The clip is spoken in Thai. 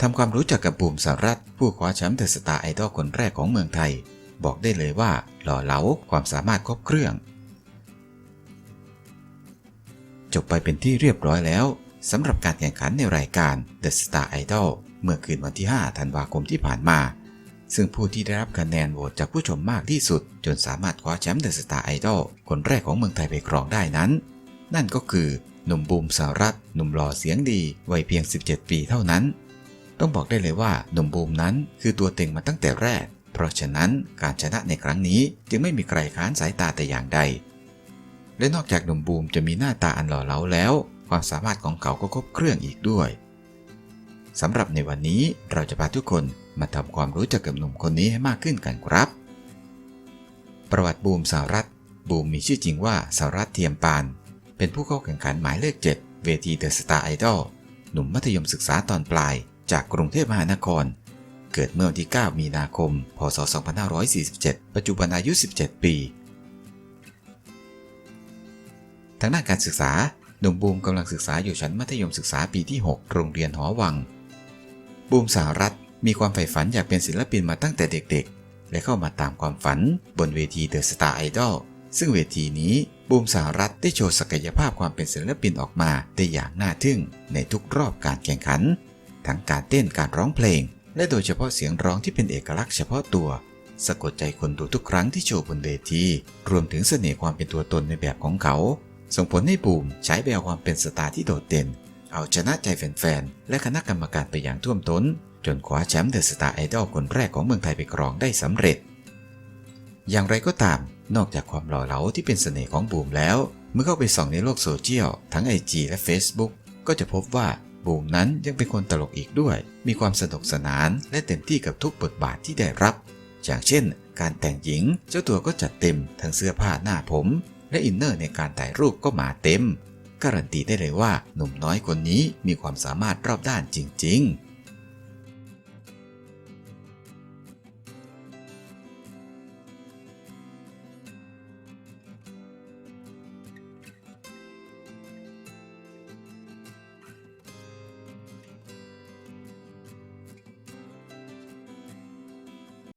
ทำความรู้จักกับบูมสารัตผู้คว้าแชมป์เดอะสตาร์ไอดอลคนแรกของเมืองไทย บอกได้เลยว่าหล่อเหลาความสามารถครบเครื่อง จบไปเป็นที่เรียบร้อยแล้วสำหรับการแข่งขันในรายการ The Star Idol เมื่อคืนวันที่ 5 ธันวาคมที่ผ่านมา ซึ่งผู้ที่ได้รับคะแนนโหวตจากผู้ชมมากที่สุด จนสามารถคว้าแชมป์ The Star Idol คนแรกของเมืองไทยไปครองได้นั้น นั่นก็คือหนุ่มบูมสารัตหนุ่มหล่อเสียงดี วัยเพียง 17 ปีเท่านั้น ต้องบอกได้เลยว่าหนุ่มบูมนั้นคือตัวเต็งมาตั้งแต่แรก เพราะฉะนั้นการชนะในครั้งนี้จึงไม่มีใครค้านสายตาแต่อย่างใด และนอกจากหนุ่มบูมจะมีหน้าตาอันหล่อเหลาแล้ว ความสามารถของเขาก็ครบเครื่องอีกด้วยสำหรับในวันนี้เราจะพาทุกคนมาทำความรู้จักกับหนุ่มคนนี้ให้มากขึ้นกันครับ ประวัติบูมสารัตบูมมีชื่อจริงว่าสารัตเทียมปาน เป็นผู้เข้าแข่งขันหมายเลข 7 เวทีเดอะสตาร์ไอดอลหนุ่มมัธยมศึกษาตอนปลาย จากกรุงเทพมหานคร เกิดเมื่อวันที่ 9 มีนาคม พศ 2547 ปัจจุบันอายุ 17 ปี ทางด้านการศึกษา หนุ่มบูมกำลังศึกษาอยู่ชั้นมัธยมศึกษาปีที่ 6 โรงเรียนหอวัง บูมสารัตมีความใฝ่ฝันอยากเป็นศิลปินมาตั้งแต่เด็กๆ และเข้ามาตามความฝันบนเวทีเดอะสตาร์ไอดอลซึ่งเวทีนี้บูมสารัตได้โชว์ศักยภาพความเป็นศิลปินออกมาได้อย่างน่าทึ่งในทุกรอบการแข่งขัน ทั้งการเต้นการร้องเพลง และโดยเฉพาะเสียงร้องที่เป็นเอกลักษณ์เฉพาะตัว สะกดใจคนดูทุกครั้งที่โชว์บนเวทีรวมถึงเสน่ห์ความเป็นตัวตนในแบบของเขา ส่งผลให้บูมใช้แววความเป็นสตาร์ที่โดดเด่น เอาชนะใจแฟนๆและคณะกรรมการไปอย่างท่วมท้น จนคว้าแชมป์เดอะสตาร์ไอดอลคนแรกของเมืองไทยไปครองได้สำเร็จ อย่างไรก็ตาม นอกจากความหล่อเหลาที่เป็นเสน่ห์ของบูมแล้ว เมื่อเข้าไปส่องในโลกโซเชียลทั้ง IG และ Facebook ก็จะพบว่า บูมนั้นยังเป็นคนตลกอีกด้วย มีความสนุกสนานและเต็มที่กับทุกบทบาทที่ได้รับ อย่างเช่น การแต่งหญิง เจ้าตัวก็จัดเต็มทั้งเสื้อผ้าหน้าผม และอินเนอร์ในการถ่ายรูปก็มาเต็ม การันตีได้เลยว่าหนุ่มน้อยคนนี้มีความสามารถรอบด้านจริง ๆ